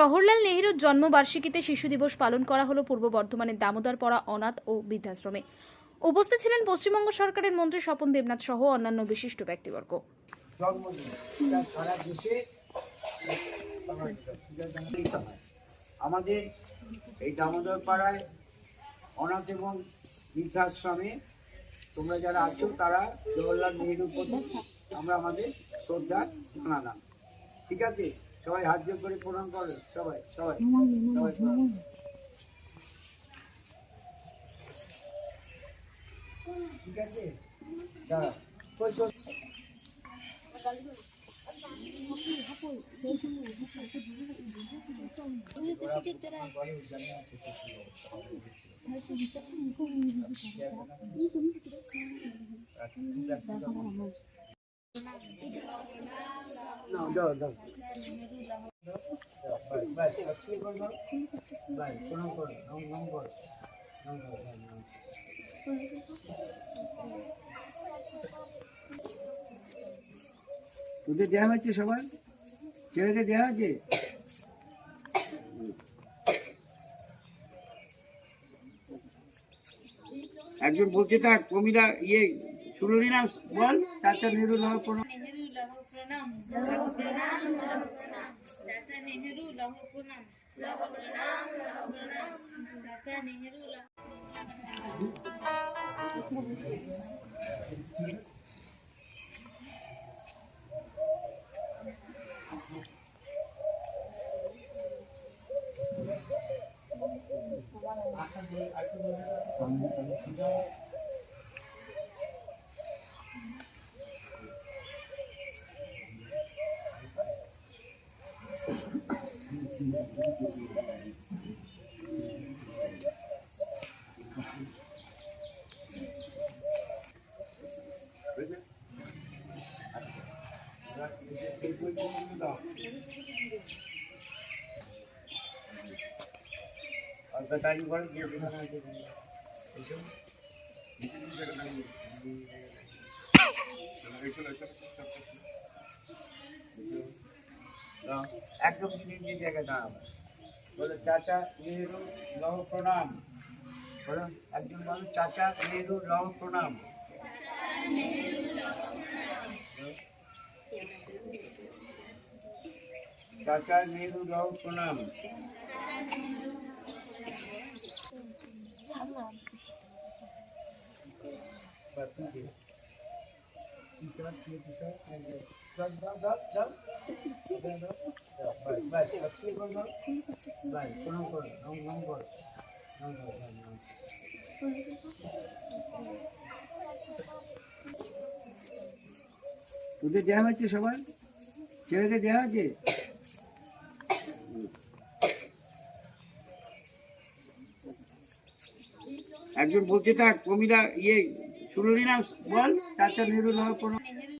জওহরলাল নেহরুর জন্মবার্ষিকীতে শিশু দিবস পালন করা হলো পূর্ব বর্ধমানের দামোদরপাড়া অনাথ ও বৃদ্ধাশ্রমে। উপস্থিত ছিলেন পশ্চিমবঙ্গ সরকারের মন্ত্রী স্বপন দেবনাথ সহ অন্যান্য বিশিষ্ট ব্যক্তিবর্গ। আমাদের এই দামোদর পাড়ায় অনাথ এবং বৃদ্ধাশ্রমে তোমরা যারা আছো, তারা জওয়াহরলাল নেহরুর প্রতি আমরা আমাদের শ্রদ্ধা জানালাম। ঠিক আছে? সবাই হাত জোর করে প্রণাম করো সবাই সবাই সবাই। ঠিক আছে দাঁড়া no, no. তোদের দেওয়া হয়েছে সবার? ছেলেকে দেওয়া হয়েছে একজন বলছে তা কমিরা ইয়ে শুনুনি না বল চাচা নেহরু লহ প্রণাম নেহেরু লহ প্রণাম লহ প্রণাম লহ প্রণাম চাচা নেহেরু লহ প্রণাম লহ প্রণাম লহ প্রণাম চাচা নেহেরু লহ একদম নিজের জায়গায় দাঁড়াবো। বলো চাচা নেহরু লহ প্রণাম। বলো একজন বলো চাচা নেহরু লহ প্রণাম। চাচা নেহরু লহ প্রণাম। যাও যাও তোদের দেওয়া হয়েছে সবার? ছেলেকে দেওয়া হয়েছে? একজন বলছে তা কমিলা ইয়ে শুনুনি নাম বল চাচা নিরুল প্রণাম